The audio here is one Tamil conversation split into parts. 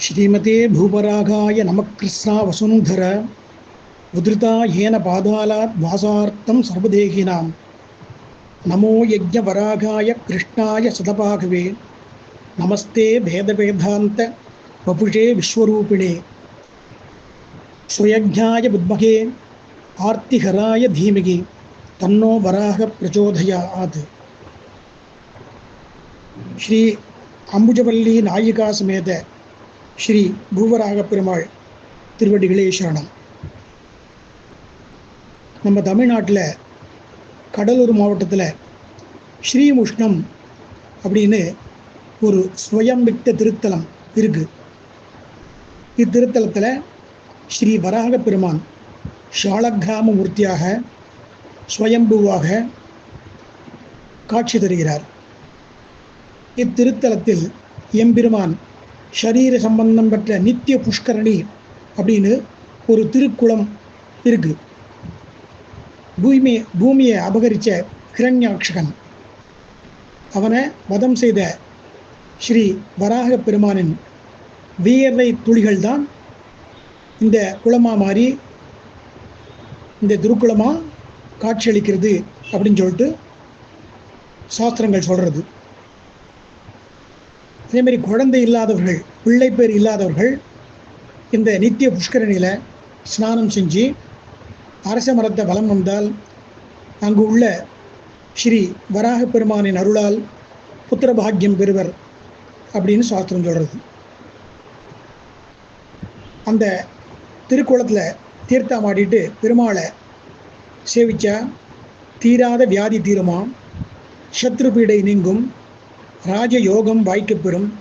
श्रीमते भूपरागाय नमकृष्णा वसुन्धर उधृता येन पादालात् वासार्थं सर्वदेहिनां। नमो यज्ञवरागाय कृष्णाय सदपाघवे नमस्ते भेदवेदान्त वपुषे विश्वरूपिणे। स्वयज्ञाय विद्महे आर्तिहराय धीमहि, तन्नो वराह प्रचोदयात्। श्री अम्बुजवल्ली नायिका समेत ஸ்ரீ பூவராக பெருமாள் திருவடிகளே சரணம் நம்ம தமிழ்நாட்டில் கடலூர் மாவட்டத்தில் ஸ்ரீமுஷ்ணம் அப்படின்னு ஒரு ஸ்வயம் திருத்தலம் இருக்குது இத்திருத்தலத்தில் ஸ்ரீ வராக பெருமான் ஷாலகிராம மூர்த்தியாக ஸ்வயம்புவாக காட்சி தருகிறார். இத்திருத்தலத்தில் எம்பெருமான் ஷரீர சம்பந்தம் பெற்ற நித்திய புஷ்கரணி அப்படின்னு ஒரு திருக்குளம் இருக்கு. பூமி பூமியை அபகரித்த கிரண்யாட்சகன் அவனை வதம் செய்த ஸ்ரீ வராக பெருமானின் வியர்வை துளிகள் தான் இந்த குளமாக மாறி இந்த திருக்குளமாக காட்சியளிக்கிறது அப்படின்னு சொல்லிட்டு சாஸ்திரங்கள் சொல்கிறது அதேமாரி குழந்தை இல்லாதவர்கள் பிள்ளை பேர் இல்லாதவர்கள் இந்த நித்திய புஷ்கரணியில் ஸ்நானம் செஞ்சு அரச மரத்தை வலம் வந்தால் அங்கு உள்ள ஸ்ரீ வராக பெருமானின் அருளால் புத்திர பாக்கியம் பெறுவர் அப்படின்னு சாஸ்திரம் சொல்கிறது அந்த திருக்குளத்தில் தீர்த்தம் ஆடிட்டு பெருமாளை சேவிச்சா தீராத வியாதி தீருமா சத்ருபீடை நீங்கும் ராஜயோகம் வாய்க்கப்பெறும்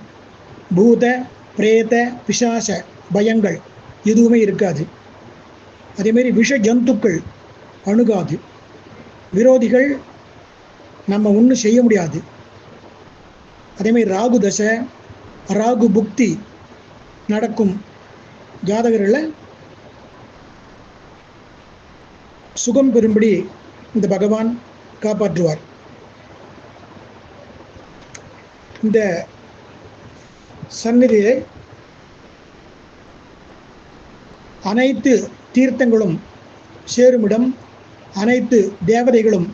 பூத பிரேத பிசாச பயங்கள் எதுவுமே இருக்காது. அதேமாரி விஷ ஜந்துக்கள் அணுகாது. விரோதிகள் நம்ம ஒன்றும் செய்ய முடியாது. அதேமாரி ராகு தசை ராகு புக்தி நடக்கும். ஜாதகர்களை சுகம் பெறும்படி இந்த பகவான் காப்பாற்றுவார். இந்த சந்நிதியை அனைத்து தீர்த்தங்களும் சேருமிடம் அனைத்து தேவதைகளும்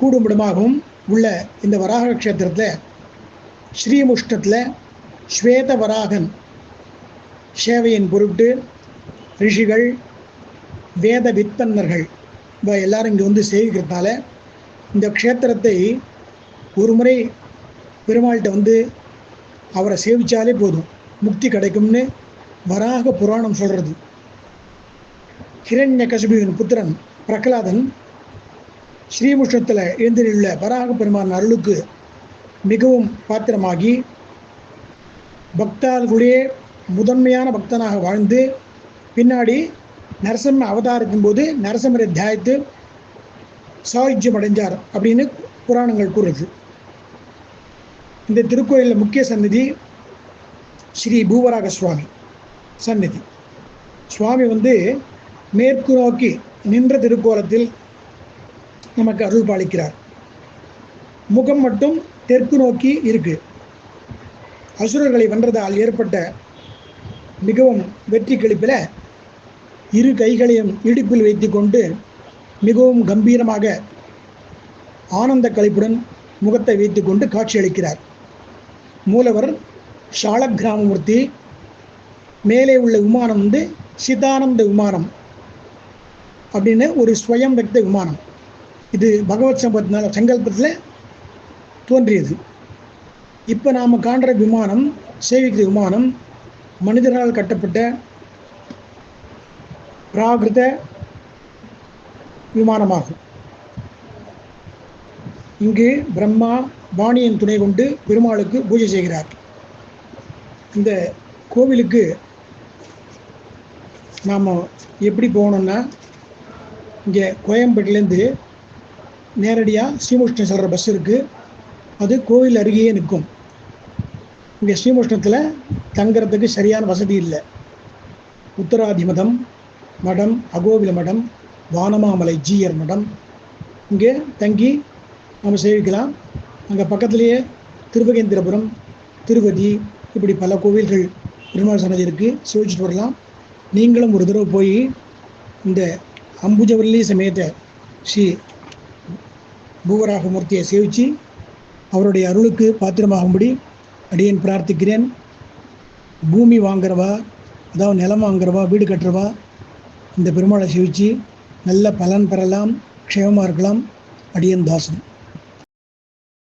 கூடுமிடமாகவும் உள்ள இந்த வராக க்ஷேத்திரத்தில் ஸ்ரீமுஷ்டத்தில் ஸ்வேத வராகன் சேவையின் பொருட்டு ரிஷிகள் வேத விற்பன்னர்கள் இவ எல்லாரும் இங்கே வந்து சேவிக்கிறதுனால இந்த க்ஷேத்திரத்தை ஒரு முறை பெருமாள்கிட்ட வந்து அவரை சேவிச்சாலே போதும் முக்தி கிடைக்கும்னு வராக புராணம் சொல்கிறது ஹிரண்ய கசுபியின் புத்திரன் பிரகலாதன் ஸ்ரீமுஷ்ணத்தில் எழுந்திரியுள்ள வராக பெருமான் அருளுக்கு மிகவும் பாத்திரமாகி பக்தார்களுடைய முதன்மையான பக்தனாக வாழ்ந்து பின்னாடி நரசிம்ம அவதாரத்தின் போது நரசிம்மரை தியாயத்து சாயுஜ்யம் அடைஞ்சார் அப்படின்னு புராணங்கள் கூறுது. இந்த திருக்கோயிலில் முக்கிய சன்னதி ஸ்ரீ பூவராக சுவாமி சந்நிதி. சுவாமி வந்து மேற்கு நோக்கி நின்ற திருக்கோலத்தில் நமக்கு அருள் பாலிக்கிறார். முகம் மட்டும் தெற்கு நோக்கி இருக்கு. அசுரர்களை வென்றதால் ஏற்பட்ட மிகவும் வெற்றி கழிப்பில் இரு கைகளையும் இடுப்பில் வைத்து கொண்டு மிகவும் கம்பீரமாக ஆனந்த கழிப்புடன் முகத்தை வைத்து கொண்டு காட்சியளிக்கிறார். மூலவர் ஷாலக்கிராமமூர்த்தி மேலே உள்ள விமானம் வந்து சிதானந்த விமானம் அப்படின்னு ஒரு ஸ்வயம் வெக்த விமானம். இது பகவத் சம்பத்தினால சங்கல்பத்தில் தோன்றியது. இப்போ நாம் காண்ற விமானம் சேவிக்கிற விமானம் மனிதர்களால் கட்டப்பட்ட பிராகிருத விமானமாகும். இங்கு பிரம்மா பாணியின் துணை கொண்டு பெருமாளுக்கு பூஜை செய்கிறார். இந்த கோவிலுக்கு நாம் எப்படி போகணுன்னா இங்கே கோயம்பேட்டிலேருந்து நேரடியாக ஸ்ரீமுஷ்ணம் செல்கிற பஸ் இருக்குது அது கோவில் அருகேயே நிற்கும். இங்கே ஸ்ரீமுஷ்ணத்தில் தங்குறதுக்கு சரியான வசதி இல்லை. உத்தராதி மடம் மடம் அகோவில மடம் வானமாமலை ஜீயர் மடம். இங்கே தங்கி நம்ம சேவிக்கலாம். அங்கே பக்கத்துலேயே திருவகேந்திரபுரம் திருவதி இப்படி பல கோவில்கள் பெருமாள் சன்னதி இருக்குது சேவிச்சுட்டு வரலாம். நீங்களும் ஒரு தடவை போய் இந்த அம்புஜவல்லி சமேத ஸ்ரீ பூவராக மூர்த்தியை சேவித்து அவருடைய அருளுக்கு பாத்திரமாகும்படி அடியேன் பிரார்த்திக்கிறேன். பூமி வாங்குறவா அதாவது நிலம் வாங்குறவா வீடு கட்டுறவா இந்த பெருமாளை சேவித்து நல்ல பலன் பெறலாம் க்ஷேமமாக இருக்கலாம். அடியன் தாசன்.